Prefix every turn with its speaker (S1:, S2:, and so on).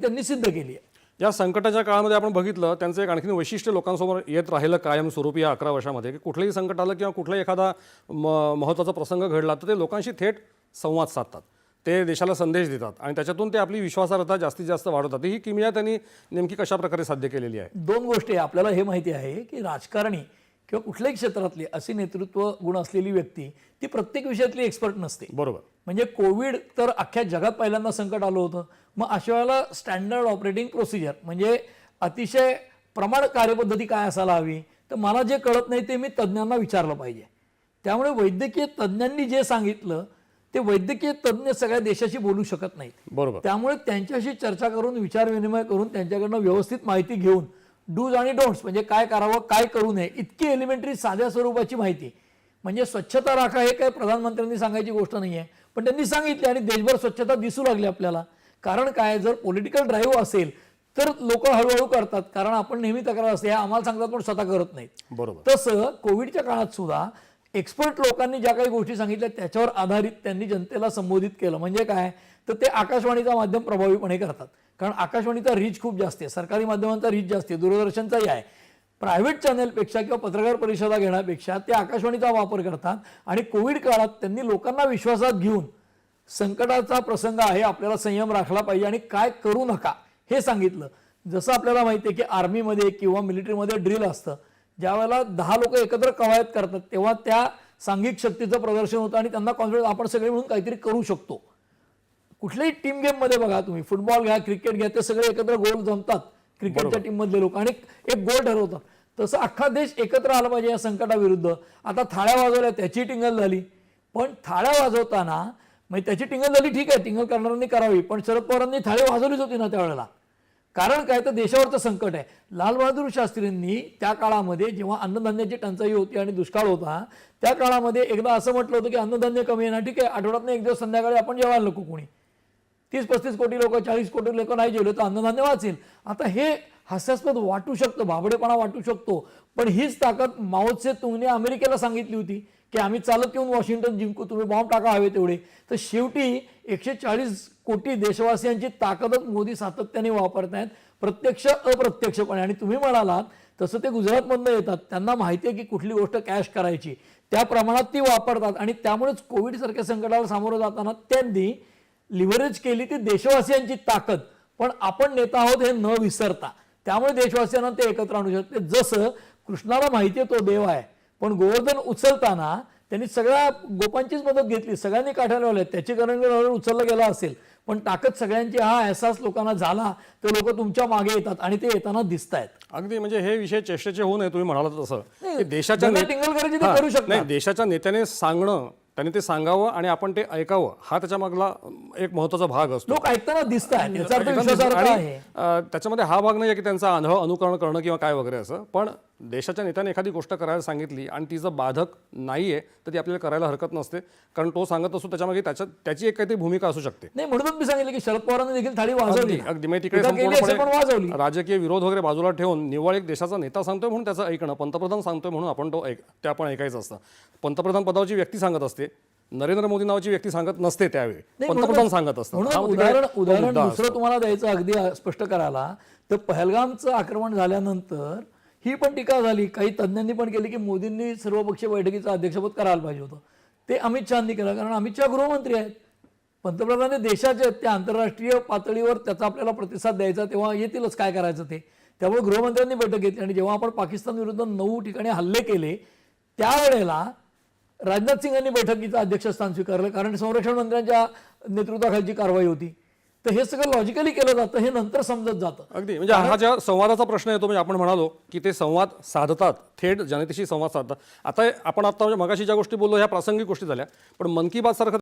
S1: त्यांनी सिद्ध केली आहे.
S2: या संकटाच्या काळामध्ये आपण बघितलं त्यांचं एक आणखीन वैशिष्ट्य लोकांसमोर येत राहिलं कायमस्वरूपी या अकरा वर्षामध्ये की कुठलंही संकट आलं किंवा कुठलाही एखादा म महत्त्वाचा प्रसंग घडला तर ते लोकांशी थेट संवाद साधतात. ते देशाला संदेश देतात आणि त्याच्यातून ते आपली विश्वासार्हता जास्तीत जास्त वाढवतात. ही किमया त्यांनी नेमकी कशा प्रकारे साध्य केलेली आहे?
S1: दोन गोष्टी. आपल्याला हे माहिती आहे की राजकारणी किंवा कुठल्याही क्षेत्रातली अशी नेतृत्व गुण असलेली व्यक्ती ती प्रत्येक विषयातली एक्सपर्ट नसते.
S2: बरोबर.
S1: म्हणजे कोविड तर अख्ख्या जगात पहिल्यांदा संकट आलं होतं. मग अशा वेळेला स्टँडर्ड ऑपरेटिंग प्रोसिजर म्हणजे अतिशय प्रमाण कार्यपद्धती काय असायला हवी? तर मला जे कळत नाही ते मी तज्ज्ञांना विचारलं पाहिजे. त्यामुळे वैद्यकीय तज्ज्ञांनी जे सांगितलं ते वैद्यकीय तज्ज्ञ सगळ्या देशाशी बोलू शकत नाहीत.
S2: बरोबर.
S1: त्यामुळे त्यांच्याशी चर्चा करून विचारविनिमय करून त्यांच्याकडनं व्यवस्थित माहिती घेऊन डूज आणि डोंट्स म्हणजे काय करावं काय करू नये इतकी एलिमेंटरी साध्या स्वरूपाची माहिती. म्हणजे स्वच्छता राखा हे काय प्रधानमंत्र्यांनी सांगायची गोष्ट नाही आहे पण त्यांनी सांगितले आणि देशभर स्वच्छता दिसू लागली आपल्याला. कारण काय जर पॉलिटिकल ड्राईव्ह असेल तर लोक हळूहळू करतात. कारण आपण नेहमी तक्रार असते हे आम्हाला सांगतात पण स्वतः करत नाहीत.
S2: बरोबर.
S1: तसं कोविडच्या काळात सुद्धा एक्सपर्ट लोकांनी ज्या काही गोष्टी सांगितल्या त्याच्यावर आधारित त्यांनी जनतेला संबोधित केलं. म्हणजे काय तर ते आकाशवाणीचा माध्यम प्रभावीपणे करतात. कारण आकाशवाणीचा रीच खूप जास्त आहे सरकारी माध्यमांचा रीच जास्त आहे दूरदर्शनचाही आहे. प्रायव्हेट चॅनलपेक्षा किंवा पत्रकार परिषदा घेण्यापेक्षा ते आकाशवाणीचा वापर करतात आणि कोविड काळात त्यांनी लोकांना विश्वासात घेऊन संकटाचा प्रसंग आहे आपल्याला संयम राखला पाहिजे आणि काय करू नका हे सांगितलं. जसं आपल्याला माहिती आहे की आर्मीमध्ये किंवा मिलिटरीमध्ये ड्रिल असतं. ज्या वेळेला दहा लोक एकत्र कवायत करतात तेव्हा त्या सांघिक शक्तीचं प्रदर्शन होतं आणि त्यांना कॉन्फिडन्स आपण सगळे म्हणून काहीतरी करू शकतो. कुठल्याही टीम गेममध्ये बघा तुम्ही. फुटबॉल घ्या क्रिकेट घ्या ते सगळे एकत्र गोल जमतात. क्रिकेटच्या टीममधले लोक. आणि एक गोल ठरवतात. तसं अख्खा देश एकत्र आला पाहिजे या संकटाविरुद्ध. आता थाळ्या वाजवल्या त्याची टिंगल झाली. पण थाळ्या वाजवताना म्हणजे त्याची टिंगल झाली ठीक आहे टिंगल करणाऱ्यांनी करावी. पण शरद पवारांनी थाळी वाजवलीच होती ना त्यावेळेला. कारण काय? तर देशावरचं संकट आहे. लाल बहादूर शास्त्रींनी त्या काळामध्ये जेव्हा अन्नधान्याची टंचाई होती आणि दुष्काळ होता त्या काळामध्ये एकदा असं म्हटलं होतं की अन्नधान्य कमी आहे ना ठीक आहे आठवड्यात एक दिवस संध्याकाळी आपण जेवायला नको कोणी. तीस पस्तीस कोटी लोक चाळीस कोटी लोक नाही जेवले तर अन्नधान्य वाचेल. आता हे हास्यास्पद वाटू शकतं भाबडेपणा वाटू शकतो. पण हीच ताकद माओचे तुमने अमेरिकेला सांगितली होती की आम्ही चालत येऊन वॉशिंग्टन जिंकू तुम्ही बॉम्ब टाका हवे तेवढे. तर शेवटी एकशे चाळीस कोटी देशवासियांची ताकदच मोदी सातत्याने वापरत आहेत प्रत्यक्ष अप्रत्यक्षपणे. आणि तुम्ही म्हणालात तसं ते गुजरातमधनं येतात त्यांना माहिती आहे की कुठली गोष्ट कॅश करायची. त्या प्रमाणात ती वापरतात आणि त्यामुळेच कोविडसारख्या संकटाला सामोरं जाताना त्यांनी लिव्हरेज केली ती देशवासियांची ताकद. पण आपण नेता आहोत हे न विसरता. त्यामुळे देशवासियांना ते एकत्र आणू शकते जसं कृष्णाला माहिती आहे तो देव आहे. पण गोवर्धन उचलताना त्यांनी सगळ्या गोपांचीच मदत घेतली. सगळ्यांनी काठाला लावल्या त्याची कारण उचललं गेला असेल. पण ताकद सगळ्यांची हा अहसास लोकांना झाला तर लोक तुमच्या मागे येतात आणि ते येताना दिसत आहेत
S2: अगदी. म्हणजे हे विषय चेष्टेचे होऊ नये तुम्ही म्हणालात तसं. देशाच्या
S1: करू
S2: देशाच्या नेत्याने सांगणं त्याने ते सांगावं आणि आपण ते ऐकावं. हा त्याच्या मागला एक महत्त्वाचा भाग असतो.
S1: लोक ऐकताना दिसत आहेत याचा अर्थ
S2: आणि
S1: विश्वासार्हता आहे.
S2: अ, त्याच्यामध्ये हा भाग नाही आहे की त्यांचं आंधळ अनुकरण करणं किंवा काय वगैरे असं. पण देशाच्या नेत्याने एखादी गोष्ट करायला सांगितली आणि ती जर बाधक नाहीये तर ती आपल्याला करायला हरकत नसते. कारण तो सांगत असतो त्याच्यामागे त्याच्या त्याची एक काहीतरी भूमिका असू शकते.
S1: नाही म्हणून मी सांगितलं की शरद पवारांनी देखील थाळी वाजवली.
S2: अगदी म्हणजे तिकडे राजकीय विरोध वगैरे बाजूला ठेवून निव्वळ एक देशाचा नेता सांगतोय म्हणून त्याचं ऐकणं पंतप्रधान सांगतोय म्हणून आपण तो ऐक ते आपण ऐकायचं असतं. पंतप्रधान पदावरची व्यक्ती सांगत असते. नरेंद्र मोदी नावाची व्यक्ती सांगत नसते त्यावेळी.
S1: नाही,
S2: पंतप्रधान सांगत असतात
S1: उदाहरण उदाहरण दुसरं तुम्हाला द्यायचं अगदी स्पष्ट करायला तर पहलगामचं आक्रमण झाल्यानंतर ही पण टीका झाली. काही तज्ज्ञांनी पण केली की मोदींनी सर्वपक्षीय बैठकीचं अध्यक्षपद करायला पाहिजे होतं. ते अमित शहानी केलं. कारण अमित शहा गृहमंत्री आहेत. पंतप्रधान हे देशाचे आहेत त्या आंतरराष्ट्रीय पातळीवर त्याचा आपल्याला प्रतिसाद द्यायचा तेव्हा येतीलच काय करायचं ते. त्यामुळे गृहमंत्र्यांनी बैठक घेतली आणि जेव्हा आपण पाकिस्तान विरुद्ध नऊ ठिकाणी हल्ले केले त्यावेळेला राजनाथ सिंग यांनी बैठकीचं अध्यक्षस्थान स्वीकारलं. कारण संरक्षण मंत्र्यांच्या नेतृत्वाखालची कारवाई होती. तर हे सगळं लॉजिकली केलं जातं हे नंतर समजत जातं.
S2: अगदी. म्हणजे हा ज्या संवादाचा प्रश्न येतो म्हणजे आपण म्हणालो की ते संवाद साधतात थेट जनतेशी संवाद साधतात. आता आपण आता म्हणजे मगाशी ज्या गोष्टी बोललो ह्या प्रासंगिक गोष्टी झाल्या. पण मन की बात सारखं